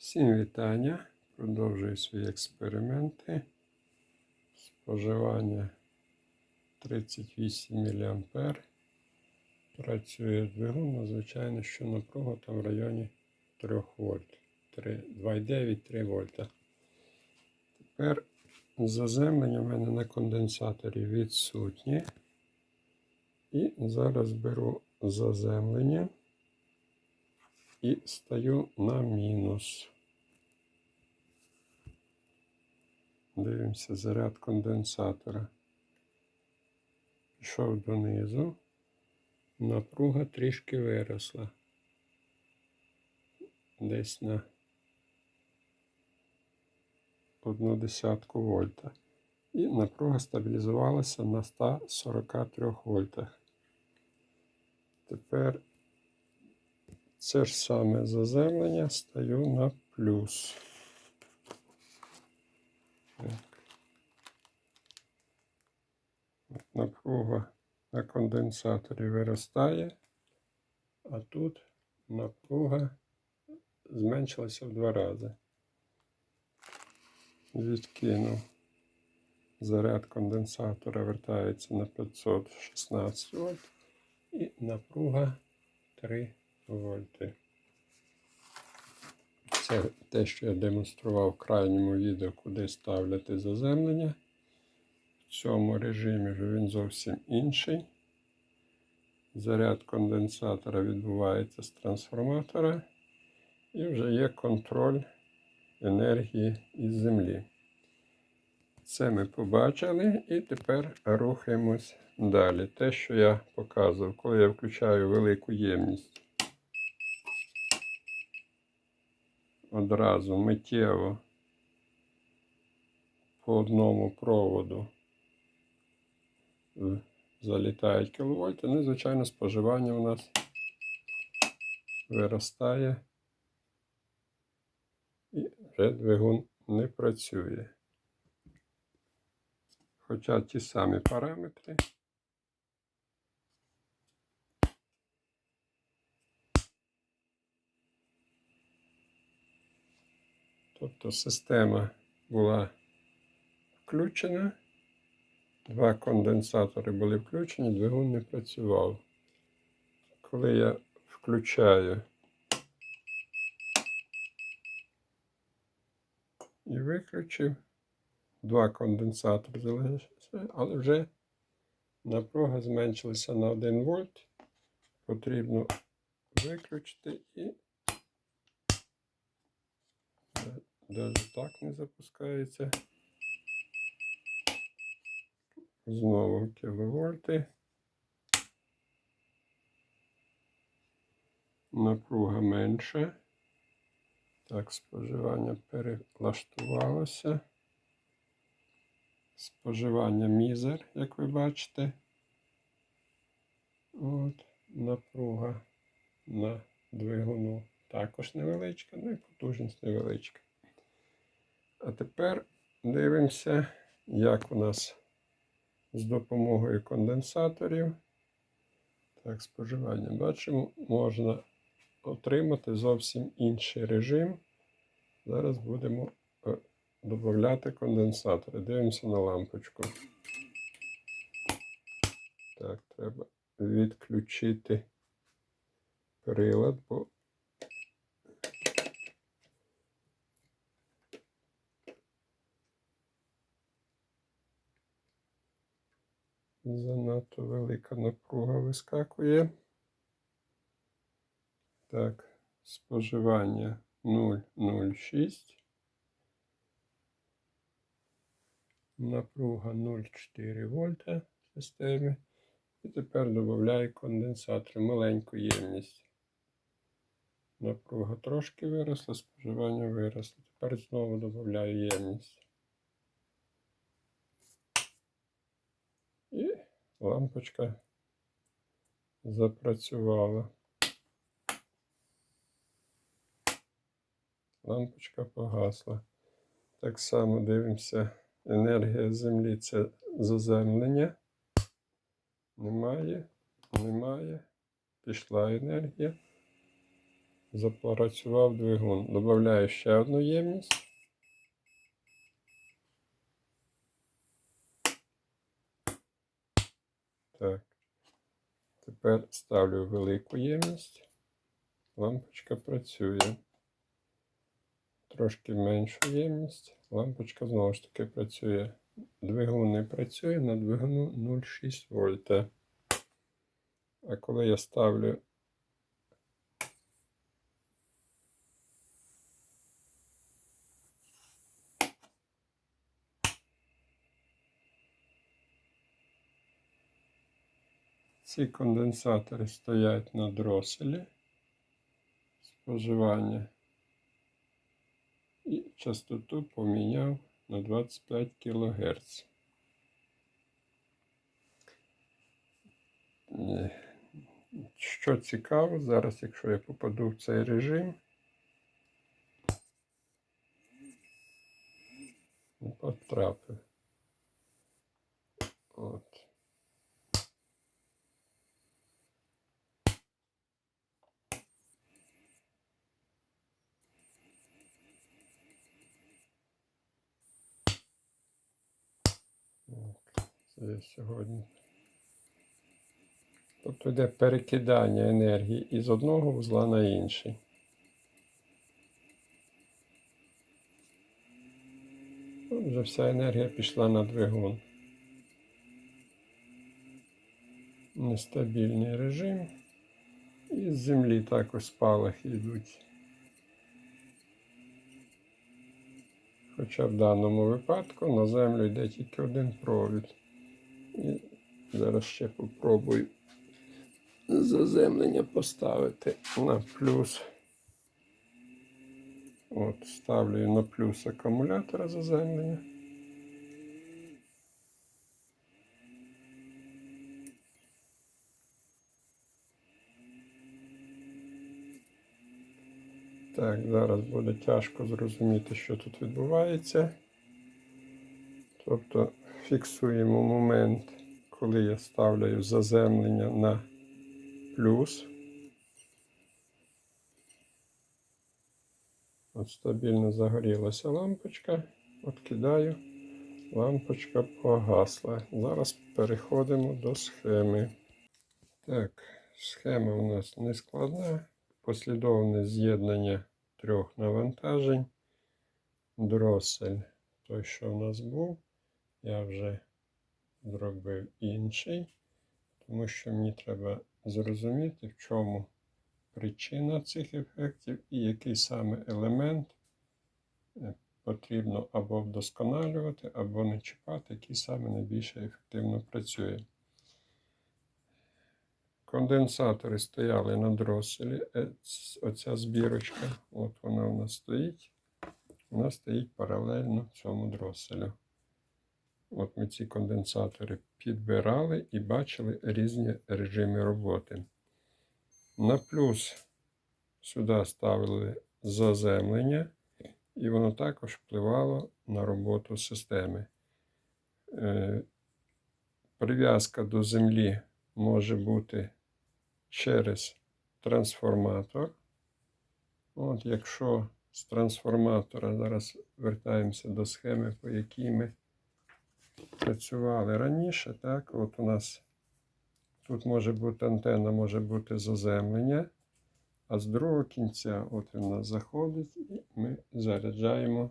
Всім вітання. Продовжую свої експерименти. Споживання 38 мА. Працює двигун, ну, звичайно, що напруга там в районі 3 вольт. 2,9-3 вольта. Тепер заземлення в мене на конденсаторі відсутні. І зараз беру заземлення і стаю на мінус. Дивимося заряд конденсатора. Пішов донизу. Напруга трішки виросла. Десь на одну десятку вольта. І напруга стабілізувалася на 143 вольтах. Тепер це ж саме заземлення стаю на плюс. Напруга на конденсаторі виростає, а тут напруга зменшилася в два рази. Відкинув. Заряд конденсатора вертається на 516 вольт і напруга 3 вольти. Це те, що я демонстрував в крайньому відео, куди ставляти заземлення. В цьому режимі вже він зовсім інший. Заряд конденсатора відбувається з трансформатора. І вже є контроль енергії із землі. Це ми побачили і тепер рухаємось далі. Те, що я показував, коли я включаю велику ємність. Одразу миттєво по одному проводу залітають кіловольти. Ну і, звичайно, споживання у нас виростає і вже двигун не працює. Хоча ті самі параметри. Тобто система була включена, два конденсатори були включені, двигун не працював. Коли я включаю і виключив, два конденсатори залишилися, але вже напруга зменшилася на 1 вольт. Потрібно виключити і навіть так не запускається. Знову кіловольти. Напруга менша. Так, споживання перелаштувалося. Споживання мізер, як ви бачите. От, напруга на двигуну також невеличка, ну і потужність невеличка. А тепер дивимося, як у нас з допомогою конденсаторів. Так, споживання бачимо, можна отримати зовсім інший режим. Зараз будемо е, додати конденсатори. Дивимося на лампочку. Так, треба відключити прилад, бо занадто велика напруга вискакує. Так, споживання 0,06. Напруга 0,4 вольта в системі. І тепер додаю конденсатор, маленьку ємність. Напруга трошки виросла, споживання виросло. Тепер знову додаю ємність. І лампочка запрацювала. Лампочка погасла. Так само дивимося. Енергія землі це заземлення. Немає, немає. Пішла енергія. запрацював двигун. Добавляю ще одну ємність. Так. Тепер ставлю велику ємність. Лампочка працює. Трошки меншу ємність. Лампочка знову ж таки працює. Двигун не працює на двигуну 0,6 вольта. А коли я ставлю ці конденсатори стоять на дроселі споживання і частоту поміняв на 25 кГц. Що цікаво, зараз, якщо я попаду в цей режим, потрапив. От. Сьогодні. Тобто йде перекидання енергії із одного вузла на інший. Вже вся енергія пішла на двигун. Нестабільний режим. І з землі також спалахи йдуть. Хоча в даному випадку на землю йде тільки один провід. Зараз ще попробую заземлення поставити на плюс. От, ставлю на плюс акумулятора заземлення. Так, зараз буде тяжко зрозуміти, що тут відбувається. Тобто фіксуємо момент, коли я ставлю заземлення на плюс. От стабільно загорілася лампочка. Откидаю. Лампочка погасла. Зараз переходимо до схеми. Так, схема у нас не складна. Послідовне з'єднання трьох навантажень. Дросель, той, що в нас був, я вже зробив інший, тому що мені треба зрозуміти, в чому причина цих ефектів і який саме елемент е, потрібно або вдосконалювати, або не чіпати, який саме найбільше ефективно працює. Конденсатори стояли на дроселі. Е, Оця збірочка, от вона у нас стоїть. Вона стоїть паралельно цьому дроселю. От ми ці конденсатори підбирали і бачили різні режими роботи. На плюс сюди ставили заземлення, і воно також впливало на роботу системи. Е, Прив'язка до землі може бути через трансформатор. От якщо з трансформатора зараз вертаємося до схеми, по якій ми працювали раніше, так, от у нас тут може бути антенна, може бути заземлення, а з другого кінця от він заходить, і ми заряджаємо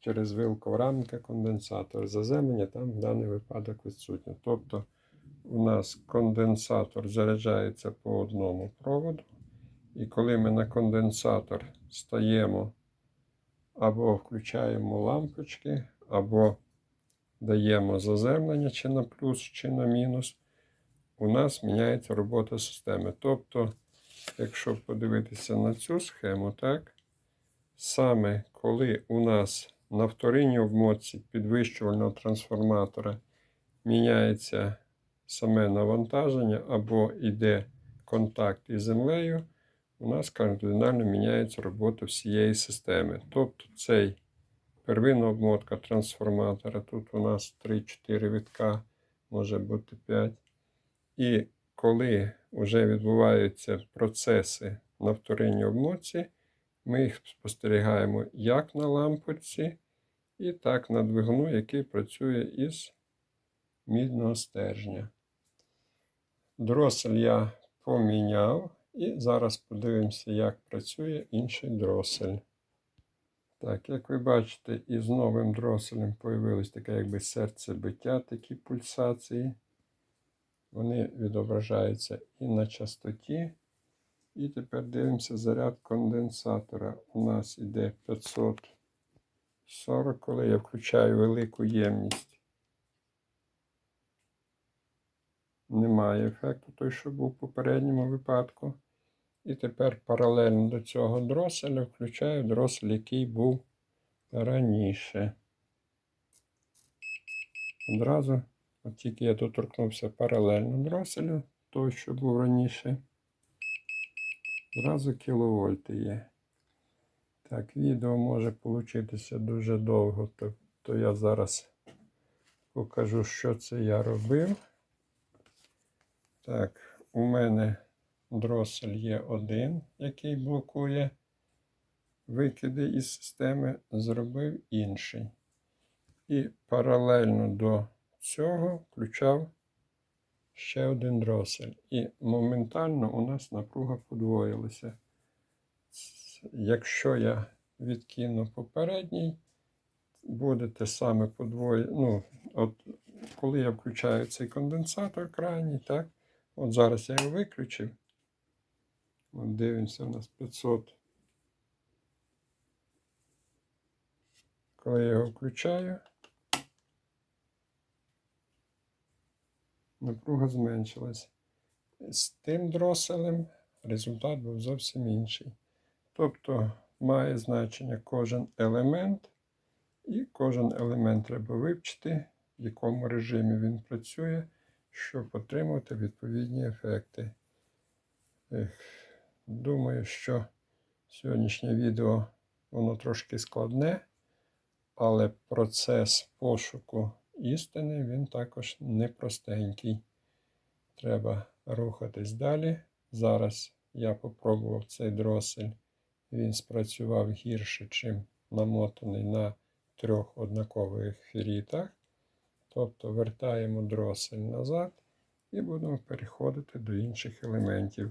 через вилку в рамка конденсатор. Заземлення там в даний випадок відсутнє. Тобто у нас конденсатор заряджається по одному проводу, і коли ми на конденсатор стаємо або включаємо лампочки, або даємо заземлення чи на плюс, чи на мінус, у нас міняється робота системи. Тобто, якщо подивитися на цю схему, так, саме коли у нас на вторинній обмотці підвищувального трансформатора міняється саме навантаження або йде контакт із землею, у нас кардинально міняється робота всієї системи. Тобто цей первинна обмотка трансформатора, тут у нас 3-4 вітка, може бути 5. І коли вже відбуваються процеси на вторинній обмотці. Ми їх спостерігаємо як на лампочці, і так на двигуну, який працює із мідного стержня. Дросель я поміняв, і зараз подивимося, як працює інший дросель. Так, як ви бачите, із новим дроселем появилось таке якби серцебиття, такі пульсації. Вони відображаються і на частоті. І тепер дивимося заряд конденсатора. У нас іде 540, коли я включаю велику ємність. Немає ефекту той, що був в попередньому випадку. І тепер паралельно до цього дроселя включаю дросель, який був раніше. Одразу, от тільки я доторкнувся паралельно дроселю, той, що був раніше. Зразу кіловольти є. Так, відео може получитися дуже довго, тобто я зараз покажу, що це я робив. Так, у мене дросель є один, який блокує викиди із системи, зробив інший. І паралельно до цього включав ще один дросель. І моментально у нас напруга подвоїлася. Якщо я відкину попередній, буде те саме подвоє. Ну, от коли я включаю цей конденсатор крайній, так, от зараз я його виключив. Дивимося, у нас 500. Коли я його включаю, напруга зменшилась. З тим дроселем результат був зовсім інший. Тобто має значення кожен елемент, і кожен елемент треба вивчити, в якому режимі він працює, щоб отримати відповідні ефекти. Ех, Думаю, що сьогоднішнє відео воно трошки складне, але процес пошуку істини він також непростенький. Треба рухатись далі. Зараз я попробував цей дросель. Він спрацював гірше, чим намотаний на трьох однакових ферітах. Тобто вертаємо дросель назад і будемо переходити до інших елементів.